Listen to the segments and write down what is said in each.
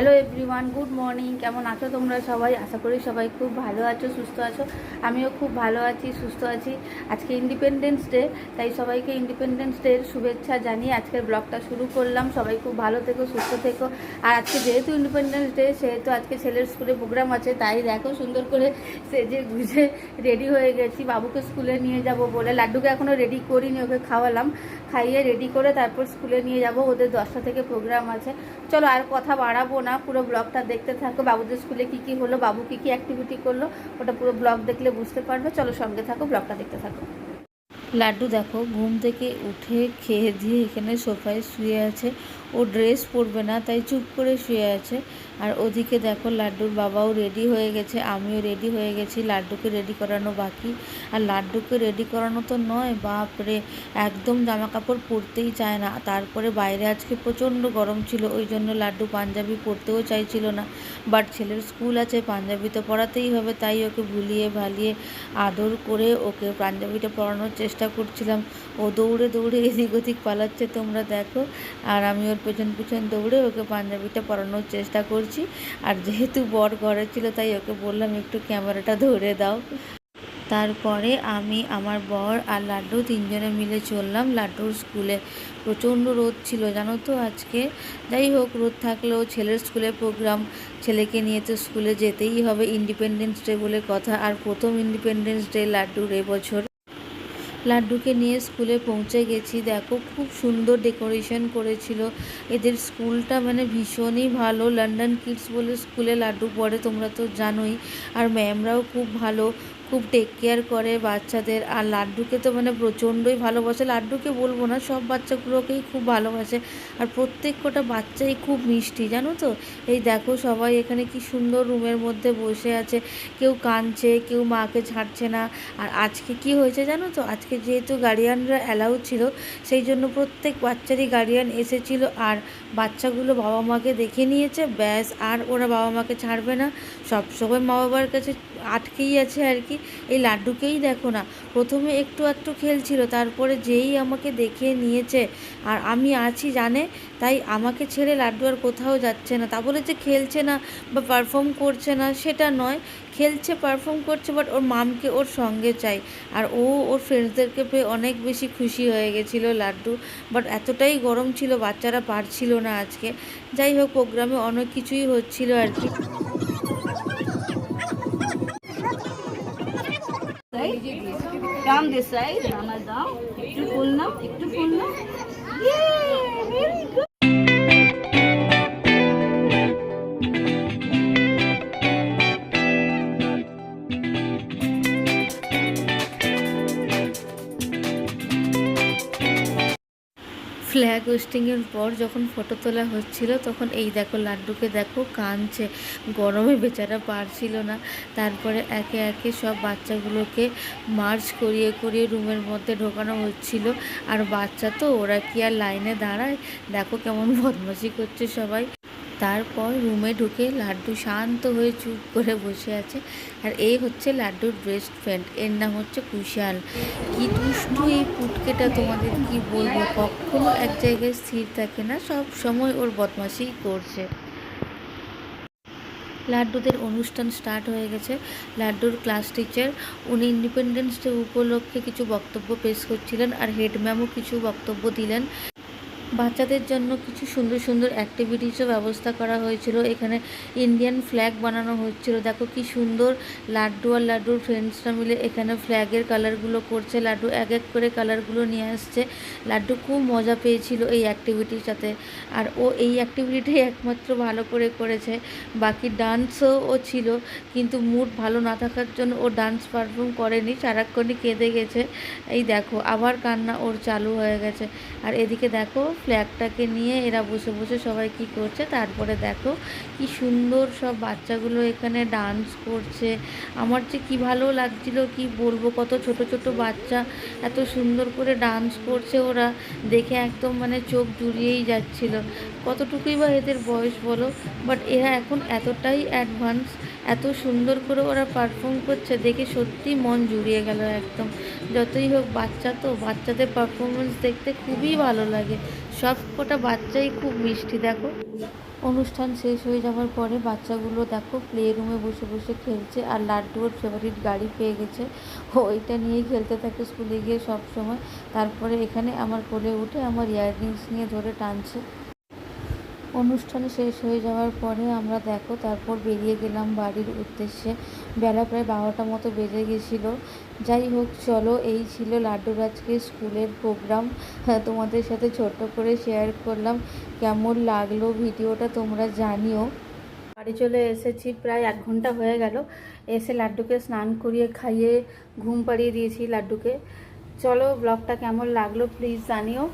Hello everyone, good morning. কেমন আছো তোমরা সবাই? আশা করি সবাই খুব ভালো আছো, সুস্থ আছো। আমিও খুব ভালো আছি, সুস্থ আছি। আজকে ইন্ডিপেন্ডেন্স ডে তাই সবাইকে ইন্ডিপেন্ডেন্স ডের শুভেচ্ছা জানিয়ে আজকের ব্লগটা শুরু করলাম। সবাই খুব ভালো থেকো, সুস্থ থেকো। আর আজকে যেহেতু ইন্ডিপেন্ডেন্স ডে সেহেতু আজকে ছেলের স্কুলে প্রোগ্রাম আছে, তাই দেখো সুন্দর করে সেজে গুজে রেডি হয়ে গেছি। বাবুকে স্কুলে নিয়ে যাব বলে। লাড্ডুকে এখনও রেডি করিনি, ওকে খাওয়ালাম। খাইয়ে রেডি করে তারপর স্কুলে নিয়ে যাব। ওদের দশটা থেকে প্রোগ্রাম আছে। চলো আর কথা বাড়াবো না। পুরো ব্লগটা দেখতে থাকো। বাবুদের স্কুলে কি কি হলো, বাবু কি কি অ্যাক্টিভিটি করল, ওটা পুরো ব্লগ দেখলে বুঝতে পারবে। চলো সঙ্গে থাকো ব্লগটা দেখতে থাকো। লাড্ডু দেখো, ঘুম থেকে উঠে খেয়ে দিয়ে এখানে সোফায় শুয়ে আছে। ও ড্রেস পরবে না, তাই চুপ করে শুয়ে আছে। আর ওদিকে দেখো লাড্ডুর বাবাও রেডি হয়ে গেছে, আমিও রেডি হয়ে গেছি, লাড্ডুকে রেডি করানো বাকি। আর লাড্ডুকে রেডি করানো তো নয়, বাপরে, একদম জামা কাপড় পরতেই চায় না। তারপরে বাইরে আজকে প্রচণ্ড গরম ছিল, ওই জন্য লাড্ডু পাঞ্জাবি পরতেও চাইছিল না। বাট ছেলের স্কুল আছে, পাঞ্জাবি তো পরাতেই হবে, তাই ওকে ভুলিয়ে ভালিয়ে আদর করে ওকে পাঞ্জাবিটা পরানোর চেষ্টা করছিলাম। ও দৌড়ে দৌড়ে এদিক ওদিক পালাচ্ছে তোমরা দেখো। আর আমি ওর পেছন পেছন দৌড়ে ওকে পাঞ্জাবিটা পরানোর চেষ্টা করছি। আর যেহেতু বর ঘরে ছিল, তাই ওকে বললাম, একটু ক্যামেরাটা ধরে দাও। তারপরে আমি, আমার বর আর লাড্ডু তিনজনে মিলে চললাম লাড্ডুর স্কুলে। প্রচণ্ড রোদ ছিল, জানো তো আজকে? যাই হোক, রোদ থাকলেও ছেলের স্কুলে প্রোগ্রাম, ছেলেকে নিয়ে তো স্কুলে যেতেই হবে। ইন্ডিপেন্ডেন্স ডে বলে কথা, আর প্রথম ইন্ডিপেন্ডেন্স ডে লাড্ডুর এবছর লাড্ডুকে নিয়ে স্কুলে পৌঁছে গেছি। দেখো, খুব সুন্দর ডেকোরেশন করেছিল। এদের স্কুলটা মানে ভীষণই ভালো। লন্ডন কিডস বলে স্কুলে লাড্ডু পড়ে, তোমরা তো জানোই। আর ম্যামরাও খুব ভালো। খুব টেক কেয়ার করে বাচ্চাদের। আর লাড্ডুকে তো মানে প্রচণ্ডই ভালোবাসে। লাড্ডুকে বলব না, সব বাচ্চাগুলোকেই খুব ভালোবাসে। আর প্রত্যেক কটা বাচ্চাই খুব মিষ্টি, জানো তো? এই দেখো সবাই এখানে কি সুন্দর রুমের মধ্যে বসে আছে। কেউ কাঁদছে, কেউ মাকে ছাড়ছে না। আর আজকে কি হয়েছে জানো তো? আজকে যেহেতু গার্ডিয়ানরা অ্যালাউ ছিল, সেই জন্য প্রত্যেক বাচ্চারই গার্ডিয়ান এসেছিল। আর বাচ্চাগুলো বাবা মাকে দেখে নিয়েছে, ব্যাস আর ওরা বাবা মাকে ছাড়বে না। সবসময় মা বাবার কাছে আটকেই আছে আর কি। এই লাড্ডুকেই দেখো না। প্রথমে একটু একটু খেলছিল, তারপরে যেই আমাকে দেখে নিয়েছে আর আমি আছি জানে, তাই আমাকে ছেড়ে লাড্ডু আর কোথাও যাচ্ছে না। তা বলে যে খেলছে না বা পারফর্ম করছে না, সেটা নয়। খেলছে পারফর্ম করছে বাট ওর মামকে ওর সঙ্গে চাই। আর ও ওর ফ্রেন্ডসদেরকে পেয়ে অনেক বেশি খুশি হয়ে গেছিল লাড্ডু। বাট এতটাই গরম ছিল, বাচ্চারা পারছিল না আজকে। যাই হোক প্রোগ্রামে অনেক কিছুই হচ্ছিল আর কি। কাম দেশাই সাইড দাম একটু ফুল নাম একটু ফুল নাম ফ্ল্যাগ হোস্টিংয়ের পর যখন ফটো তোলা হচ্ছিল, তখন এই দেখো লাড্ডুকে দেখো কাঁদছে। গরমে বেচারা পারছিল না। তারপরে একে একে সব বাচ্চাগুলোকে মার্চ করিয়ে করিয়ে রুমের মধ্যে ঢোকানো হচ্ছিল। আর বাচ্চা তো, ওরা কি আর লাইনে দাঁড়ায়? দেখো কেমন বদমাশি করছে সবাই। তারপর রুমে ঢুকে লাড্ডু শান্ত হয়ে চুপ করে বসে আছে। আর এই হচ্ছে লাড্ডুর বেস্ট ফ্রেন্ড এর নাম হচ্ছে কুশাল। কি দুষ্টু এই পুটকেটা তোমাদের কি বলব? কখনো এক জায়গায় স্থির থাকে না, সব সময় ওর বদমাশি করছে। লাড্ডুদের অনুষ্ঠান স্টার্ট হয়ে গেছে। লাড্ডুর ক্লাস টিচার উনি ইন্ডিপেন্ডেন্স ডে উপলক্ষে কিছু বক্তব্য পেশ করছিলেন আর হেড ম্যামও কিছু বক্তব্য দিলেন। বাচ্চাদের জন্য কিছু সুন্দর সুন্দর অ্যাক্টিভিটিসও ব্যবস্থা করা হয়েছিল। এখানে ইন্ডিয়ান ফ্ল্যাগ বানানো হচ্ছিল দেখো কি সুন্দর লাড্ডু আর লাড্ডুর ফ্রেন্ডসরা মিলে এখানে ফ্ল্যাগের কালারগুলো করছে। লাড্ডু এক এক করে কালারগুলো নিয়ে আসছে। লাড্ডু খুব মজা পেয়েছিল এই অ্যাক্টিভিটির সাথে আর ও এই অ্যাক্টিভিটিটাই একমাত্র ভালো করে করেছে। বাকি ডান্সও ও ছিল, কিন্তু মুড ভালো না থাকার জন্য ও ডান্স পারফর্ম করেনি। সারাক্ষণই কেঁদে গেছে। এই দেখো, আবার কান্না ওর চালু হয়ে গেছে। আর এদিকে দেখো ফ্ল্যাগটাকে নিয়ে এরা বসে বসে সবাই কি করছে? তারপরে দেখো কি সুন্দর সব বাচ্চাগুলো এখানে ডান্স করছে। আমার যে কি ভালো লাগছিল, কি বলব? কত ছোট ছোট বাচ্চা, এত সুন্দর করে ডান্স করছে ওরা। দেখে একদম মানে চোখ জুড়িয়েই যাচ্ছিল। কতটুকুই বা এদের বয়স বলো? বাট এরা এখন এতটাই অ্যাডভান্স এত সুন্দর করে ওরা পারফর্ম করছে, দেখে সত্যি মন জুড়িয়ে গেল একদম। যতই হোক বাচ্চা তো, বাচ্চাদের পারফরমেন্স দেখতে খুবই ভালো লাগে। সব কটা বাচ্চাই খুব মিষ্টি, দেখো। অনুষ্ঠান শেষ হয়ে যাওয়ার পরে বাচ্চাগুলো দেখো প্লে রুমে বসে বসে খেলছে আর লাড্ডু ওর ফেভারিট গাড়ি পেয়ে গেছে। ওইটা নিয়েই খেলতে থাকে স্কুলে গিয়ে সব সময়। তারপরে এখানে আমার কোলে উঠে আমার ইয়াররিংস নিয়ে ধরে টানছে। অনুষ্ঠান শেষ হয়ে যাওয়ার পরে আমরা দেখো, তারপর বেরিয়ে গেলাম বাড়ির উদ্দেশ্যে। বেলা প্রায় বারোটা মতো বেজে গেছিল। যাই হোক, চলো, এই ছিল লাড্ডুর আজকে স্কুলের প্রোগ্রাম। হ্যাঁ তোমাদের সাথে ছোট্ট করে শেয়ার করলাম। কেমন লাগল ভিডিওটা তোমরা জানিও। বাড়ি চলে এসেছি, প্রায় এক ঘণ্টা হয়ে গেল। এসে লাড্ডুকে স্নান করিয়ে খাইয়ে ঘুম পাড়িয়ে দিয়েছি লাড্ডুকে। চলো, ব্লগটা কেমন লাগল প্লিজ জানিও।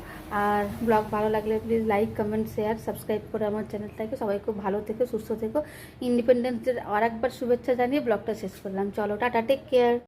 আর ব্লগ ভালো লাগলে please like comment share subscribe করে আমার চ্যানেলটাকে সবাই খুব ভালো থেকো, সুস্থ থেকো। ইন্ডিপেন্ডেন্স ডের আর একবার শুভেচ্ছা জানিয়ে ব্লগটা শেষ করলাম। চলো, টাটা টেক কেয়ার